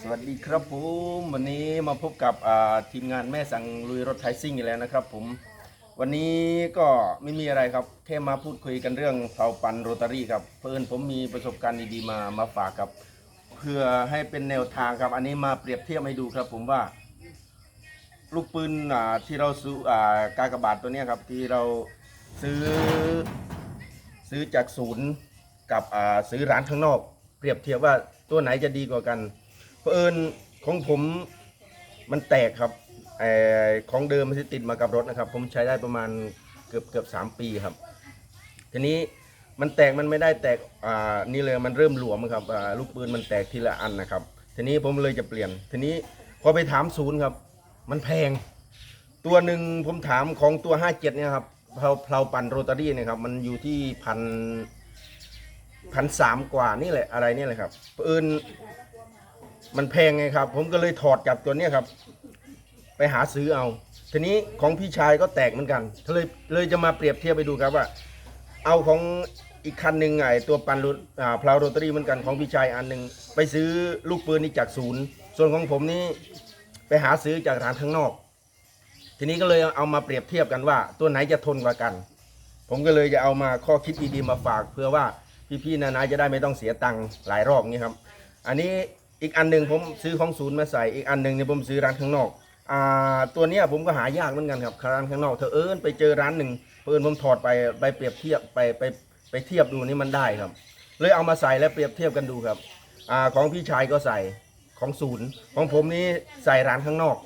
สวัสดีครับผมวันนี้มาพบกับทีมงานแม่สั่งลุยรถไทซิ่งอีกแล้วนะครับผมวันนี้ก็ไม่มีอะไรครับแค่มาพูดคุยกันเรื่องเผาปันโรตารี่ครับเพื่อนผมมีประสบการณ์ดีๆมามาฝากครับเพื่อให้เป็นแนวทางครับ อันนี้มาเปรียบเทียบให้ดูครับผมว่า ลูกปืนที่เราซื้ออ่ากากบาทตัวนี้ครับที่เราซื้อซื้อจากศูนย์กับซื้อร้านข้างนอก เปรียบเทียบว่าตัวไหนจะดีกว่ากัน เพราะเอิญของผมมันแตกครับไอของเดิมที่ติดมากับรถนะครับ ผมใช้ได้ประมาณเกือบเกือบสามปีครับ ทีนี้มันแตกมันไม่ได้แตกอ่านี่เลยมันเริ่มหลวมครับอ่าลูกปืนมันแตกทีละอันนะครับ ทีนี้ผมเลยจะเปลี่ยน ทีนี้พอไปถามศูนย์ครับ มันแพง ตัวหนึ่งผมถามของตัว57เจ็ดเนี่ยครับเพลาเพลาปั่นโรตารี่เนี่ยครับ มันอยู่ที่พันพันสามกว่านี่แหละอะไรนี่แหละครับเอิญ มันแพงไงครับ ผมก็เลยถอดจากตัวเนี้ยครับ ไปหาซื้อเอา ทีนี้ของพี่ชายก็แตกเหมือนกันเลยเลยจะมาเปรียบเทียบไปดูครับว่า เอาของอีกคันหนึ่งไงตัวปันโรอ่าพลาโรตารี่เหมือนกันของพี่ชายอันหนึ่งไปซื้อลูกปืนนี่จากศูนย์ ส่วนของผมนี่ไปหาซื้อจากร้านข้างนอก ทีนี้ก็เลยเอามาเปรียบเทียบกันว่า ตัวไหนจะทนกว่ากัน ผมก็เลยจะเอามาข้อคิดดีๆมาฝาก เพื่อว่าพี่ๆนานาจะได้ไม่ต้องเสียตังค์หลายรอบนี้ครับ อันนี้ อีกอันหนึ่งผมซื้อของศูนย์มาใส่อีกอันหนึ่งเนี่ยผมซื้อร้านข้างนอกอ่าตัวเนี้ยผมก็หายากเหมือนกันครับร้านข้างนอกเธอเอิญไปเจอร้านหนึ่งเพิ่นผมถอดไปไปเปรียบเทียบไปไปไปเทียบดูนี่มันได้ครับ เลยเอามาใส่แล้วเปรียบเทียบกันดูครับอ่าของพี่ชายก็ใส่ของศูนย์ของผมนี่ใส่ร้านข้างนอก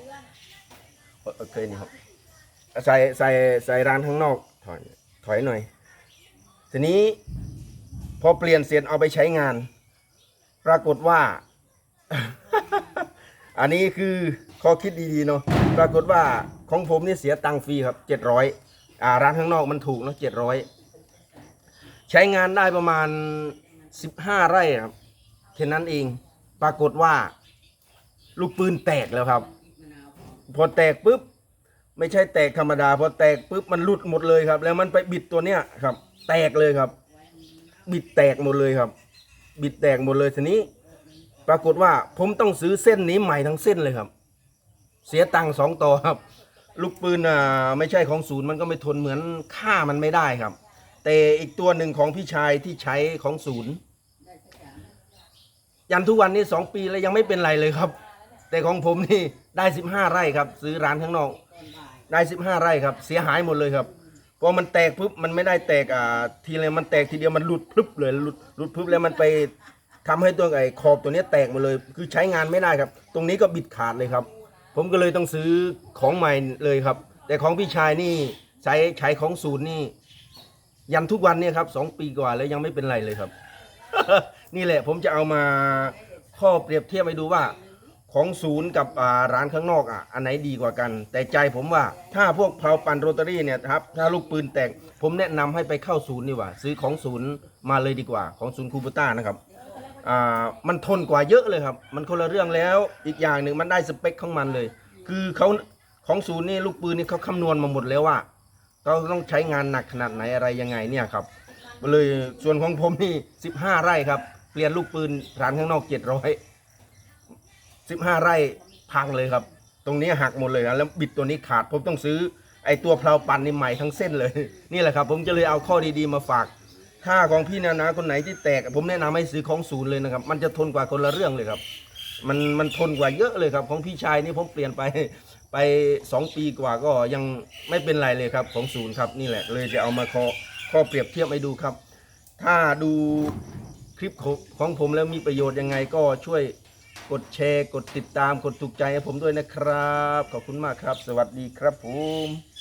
เอ่อเคยนี่ครับใส่ใส่ใส่ร้านข้างนอกถอยถอยหน่อย ทีนี้พอเปลี่ยนเสร็จเอาไปใช้งาน ปรากฏว่า อันนี้คือข้อคิดดีๆเนาะปรากฏว่าของผมนี่เสียตังค์ฟรีครับเจ็ดร้อยอ่าร้านข้างนอกมันถูกเนาะเจ็ดร้อยใช้งานได้ประมาณสิบห้าไร่ครับแค่นั้นเองปรากฏว่า ลูกปืนแตกแล้วครับ พอแตกปุ๊บไม่ใช่แตกธรรมดา พอแตกปุ๊บมันหลุดหมดเลยครับ แล้วมันไปบิดตัวเนี้ยครับ แตกเลยครับ บิดแตกหมดเลยครับ บิดแตกหมดเลยทีนี้ ปรากฏว่าผมต้องซื้อเส้นนี้ใหม่ทั้งเส้นเลยครับ เสียตังค์สองต่อครับ ลูกปืนอ่าไม่ใช่ของศูนย์มันก็ไม่ทนเหมือนค่ามันไม่ได้ครับ แต่อีกตัวหนึ่งของพี่ชายที่ใช้ของศูนย์ยันทุกวันนี้สองปีแล้วยังไม่เป็นไรเลยครับ แต่ของผมนี่ได้สิบห้าไร่ครับ ซื้อร้านข้างนอกได้สิบห้าไร่ครับ เสียหายหมดเลยครับพอมันแตกปุ๊บมันไม่ได้แตกอ่าทีเลยมันแตกทีเดียวมันหลุดพลึบเลยหลุดหลุดพลึบแล้วมันไป ทำให้ตัวไอ้ขอบตัวนี้แตกหมดเลย คือใช้งานไม่ได้ครับ ตรงนี้ก็บิดขาดเลยครับ ผมก็เลยต้องซื้อของใหม่เลยครับ แต่ของพี่ชายนี่ใช้ใช้ของศูนย์นี่ ยันทุกวันเนี่ยครับสองปีกว่าแล้วยังไม่เป็นไรเลยครับ นี่แหละผมจะเอามาข้อเปรียบเทียบให้ดูว่าของศูนย์กับร้านข้างนอกอะอันไหนดีกว่ากัน แต่ใจผมว่าถ้าพวกเพลาปันโรตารี่เนี่ยครับถ้าลูกปืนแตก ผมแนะนำให้ไปเข้าศูนย์ดีกว่า ซื้อของศูนย์มาเลยดีกว่า ของศูนย์คูบูต้านะครับ อ่ามันทนกว่าเยอะเลยครับ มันคนละเรื่องแล้วอีกอย่างหนึ่งมันได้สเปคของมันเลย คือเขาของศูนย์นี่ลูกปืนนี่เขาคำนวณมาหมดแล้วว่าเขาต้องใช้งานหนักขนาดไหนอะไรยังไงเนี่ยครับเลยส่วนของผมนี่สิบห้าไร่ครับ เปลี่ยนลูกปืนร้านข้างนอกเจ็ดร้อยสิบห้าไร่พังเลยครับ ตรงนี้หักหมดเลยนะแล้วบิดตัวนี้ขาดผมต้องซื้อไอตัวเพลาปั่นนี่ใหม่ทั้งเส้นเลย นี่แหละครับ ผมจะเลยเอาข้อดีๆมาฝาก ถ้าของพี่นานาคนไหนที่แตก ผมแนะนำให้ซื้อของศูนย์เลยนะครับ มันจะทนกว่าคนละเรื่องเลยครับ มันมันทนกว่าเยอะเลยครับ ของพี่ชายนี่ผมเปลี่ยนไป ไปสองปีกว่าก็ยังไม่เป็นไรเลยครับ ของศูนย์ครับนี่แหละเลยจะเอามาข้อข้อเปรียบเทียบให้ดูครับ ถ้าดูคลิปของของผมแล้วมีประโยชน์ยังไงก็ช่วยกดแชร์ กดติดตาม กดถูกใจให้ผมด้วยนะครับ ขอบคุณมากครับ สวัสดีครับผม